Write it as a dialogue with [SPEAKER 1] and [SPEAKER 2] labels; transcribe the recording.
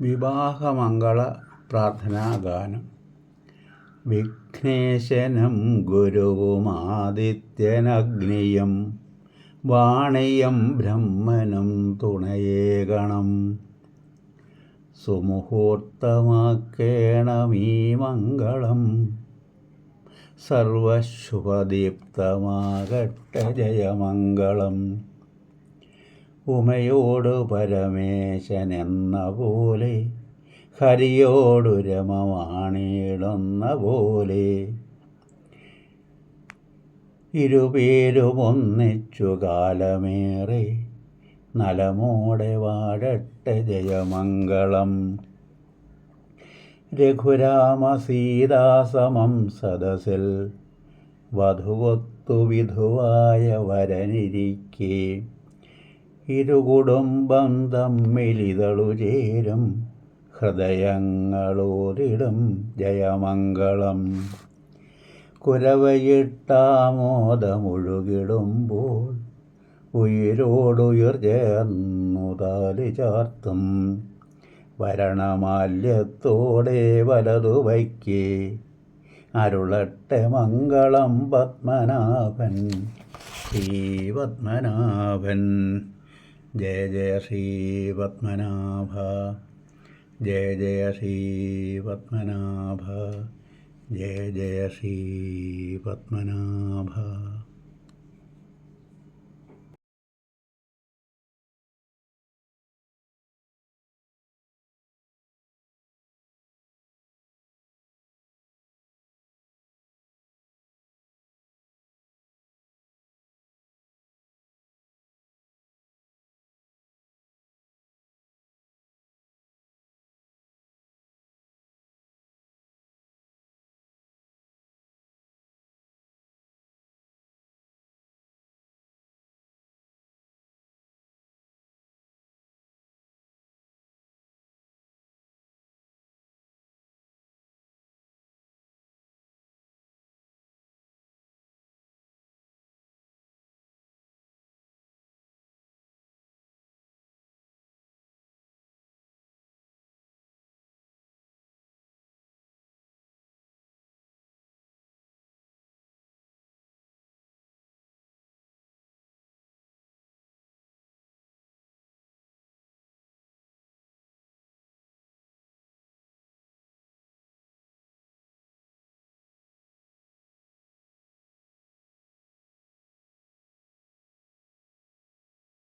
[SPEAKER 1] വിവാഹമംഗള പ്രാർത്ഥനാഗാനം. വിഘ്നേശനം ഗുരുവുമാദിത്യനഗ്നിയം വാണിയം ബ്രഹ്മനും തുണയേകണം. സുമുഹൂർത്തമാക്കേണമീ മംഗളം. സർവശുഭദീപ്തമാകട്ടെ ജയമംഗളം. ഉമയോട് പരമേശൻ എന്ന പോലെ ഹരിയോടു രമമാണിടുന്ന പോലെ. ഇരുപേരുമൊന്നിച്ചു കാലമേറെ നലമോടെ വാഴട്ടെ ജയമംഗളം. രഘുരാമസീതാസമം സദസിൽ വധുവൊത്തു വിധുവായ വരനിരിക്കെ. ഇരുകുടുംബം തമ്മിലിതളു ചേരും. ഹൃദയങ്ങളോതിടും ജയമംഗളം. കുരവയിട്ടാമോദമൊഴുകിടുമ്പോൾ ഉയരോടുയർ ചേർന്നു താലി ചാർത്തും. വരണമാല്യത്തോടെ വലതു വയ്ക്കേ അരുളട്ടെ മംഗളം പത്മനാഭൻ ശ്രീ പത്മനാഭൻ जय जय श्रीपद्मनाभ जय जय श्रीपद्मनाभ जय जय श्रीपद्मनाभ